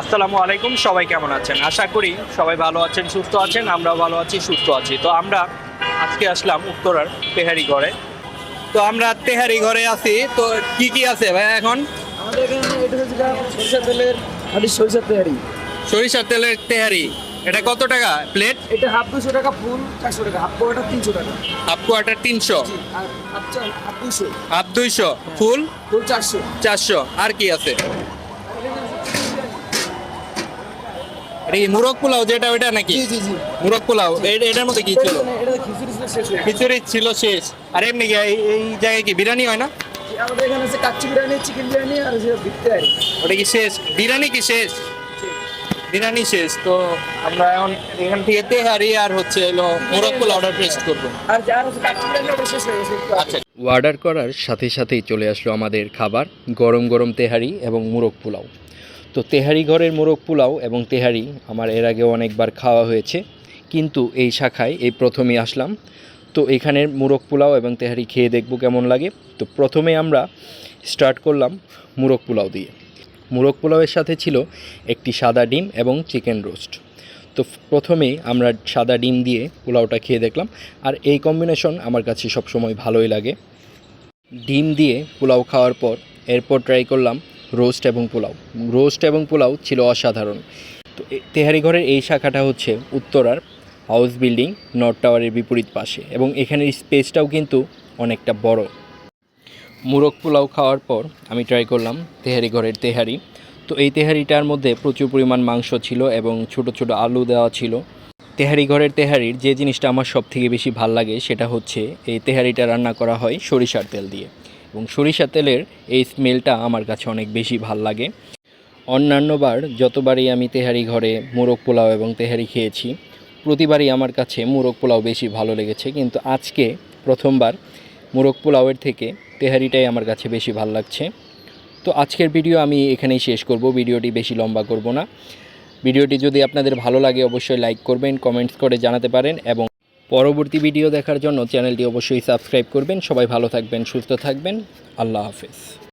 আসসালামু আলাইকুম সবাই কেমন আছেন? আশা করি সবাই ভালো আছেন সুস্থ আছেন আমরাও ভালো আছি সুস্থ আছি। তো আমরা আজকে আসলাম উত্তরার তেহারি ঘরে তো আমরা তেহারি ঘরে আছি। তো কি কি আছে ভাই এখন? আমাদের এখানে এটা হচ্ছে সরিষা তেলের সরিষার সরিষার তেলের তেহারি। এটা কত টাকা প্লেট? এটা হাফ দুশো টাকা ফুল চারশো টাকা হাফ পোয়াটা তিনশো টাকা। হাফ কোয়ার্টার তিনশো? হাফ দুশো হাফ দুইশো। ফুল? ফুল চারশো। চারশো। আর কি আছে? এটা কি মুরগ পোলাও যেটা ওইটা নাকি? জি জি জি। মুরগ পোলাও। এটার মধ্যে কি ছিল? খিচুড়ি ছিল শেষ আর এমনি কি এই- জায়গায় কি বিরিয়ানি হয় না? আমাদের এখানে আছে কাচ্চি বিরিয়ানি চিকেন বিরিয়ানি আর হচ্ছে ভিত্তি আর ওটা কি শেষ? বিরিয়ানি কি শেষ? বিরিয়ানি শেষ। তো আমরা এখন এখান থেকে তেহারি আর হচ্ছে অর্ডার প্লেস করব। আর যার শেষ হয়ে গেছে আচ্ছা। অর্ডার করার সাথে সাথেই চলে আসলো আমাদের খাবার গরম গরম তেহারি এবং মুরগ পোলাও। তো তেহারি ঘরের মোরগ পোলাও এবং তেহারি আমার এর আগেও অনেকবার খাওয়া হয়েছে, কিন্তু এই শাখায় এই প্রথমেই আসলাম। তো এখানের মুরগ পোলাও এবং তেহারি খেয়ে দেখব কেমন লাগে। তো প্রথমে আমরা স্টার্ট করলাম মুরগ পোলাও দিয়ে। মুরগ পোলাওয়ের সাথে ছিল একটি সাদা ডিম এবং চিকেন রোস্ট। তো প্রথমেই আমরা সাদা ডিম দিয়ে পোলাওটা খেয়ে দেখলাম, আর এই কম্বিনেশন আমার কাছে সবসময় ভালোই লাগে। ডিম দিয়ে পোলাও খাওয়ার পর এরপর ট্রাই করলাম রোস্ট এবং পোলাও। রোস্ট এবং পোলাও ছিল অসাধারণ। তো তেহারি ঘরের এই শাখাটা হচ্ছে উত্তরার হাউস বিল্ডিং, নর্থ টাওয়ারের বিপরীত পাশে এবং এখানের স্পেসটাও কিন্তু অনেকটা বড়। মুরগ পোলাও খাওয়ার পর আমি ট্রাই করলাম তেহারি ঘরের তেহারি। তো এই তেহারিটার মধ্যে প্রচুর পরিমাণ মাংস ছিল এবং ছোট ছোট আলু দেওয়া ছিল। তেহারি ঘরের তেহারির যে জিনিসটা আমার সব থেকে বেশি ভালো লাগে সেটা হচ্ছে এই তেহারিটা রান্না করা হয় সরিষার তেল দিয়ে। এবং সরিষা তেলের এই স্মেলটা আমার কাছে অনেক বেশি ভালো লাগে। অন্যান্যবার যতবারই আমি তেহারি ঘরে মোরগ পোলাও এবং তেহারি খেয়েছি, প্রতিবারই আমার কাছে মোরগ পোলাও বেশি ভালো লেগেছে, কিন্তু আজকে প্রথমবার মোরগ পোলাওয়ের থেকে তেহারিটাই আমার কাছে বেশি ভালো লাগছে। তো আজকের ভিডিও আমি এখানেই শেষ করব, ভিডিওটি বেশি লম্বা করব না। ভিডিওটি যদি আপনাদের ভালো লাগে, অবশ্যই লাইক করবেন, কমেন্টস করে জানাতে পারেন এবং পরবর্তী ভিডিও দেখার জন্য চ্যানেলটি অবশ্যই সাবস্ক্রাইব করবেন। সবাই ভালো থাকবেন, সুস্থ থাকবেন। আল্লাহ হাফেজ।